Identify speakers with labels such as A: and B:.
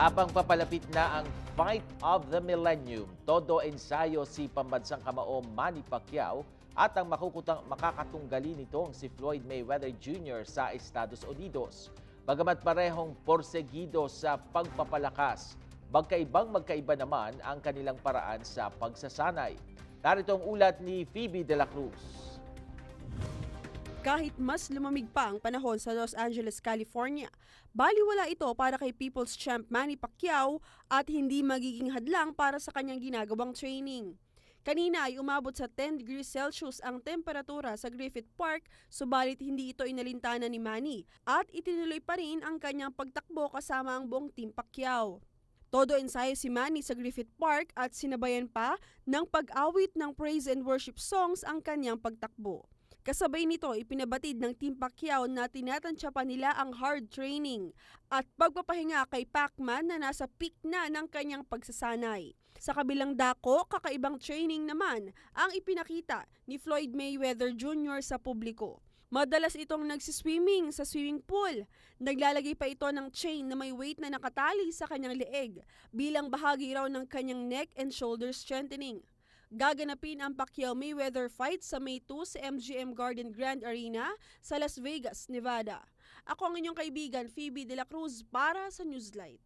A: Habang papalapit na ang Fight of the Millennium, todo ensayo si pambansang kamao Manny Pacquiao at ang makukutang, makakatunggali nitong si Floyd Mayweather Jr. sa Estados Unidos. Bagamat parehong porsegido sa pagpapalakas, magkaibang magkaiba naman ang kanilang paraan sa pagsasanay. Narito ang ulat ni Phoebe De La Cruz.
B: Kahit mas lumamig pa ang panahon sa Los Angeles, California, baliwala ito para kay People's Champ Manny Pacquiao at hindi magiging hadlang para sa kanyang ginagawang training. Kanina ay umabot sa 10 degrees Celsius ang temperatura sa Griffith Park, subalit hindi ito inalintana ni Manny at itinuloy pa rin ang kanyang pagtakbo kasama ang buong Team Pacquiao. Todo ensayo si Manny sa Griffith Park at sinabayan pa ng pag-awit ng praise and worship songs ang kanyang pagtakbo. Kasabay nito, ipinabatid ng Team Pacquiao na tinatansya pa nila ang hard training at pagpapahinga kay Pacman na nasa peak na ng kanyang pagsasanay. Sa kabilang dako, kakaibang training naman ang ipinakita ni Floyd Mayweather Jr. sa publiko. Madalas itong nagsiswimming sa swimming pool. Naglalagay pa ito ng chain na may weight na nakatali sa kanyang leeg bilang bahagi raw ng kanyang neck and shoulder strengthening. Gaganapin ang Pacquiao Mayweather fight sa May 2 sa MGM Garden Grand Arena sa Las Vegas, Nevada. Ako ang inyong kaibigan Phoebe De La Cruz para sa Newslight.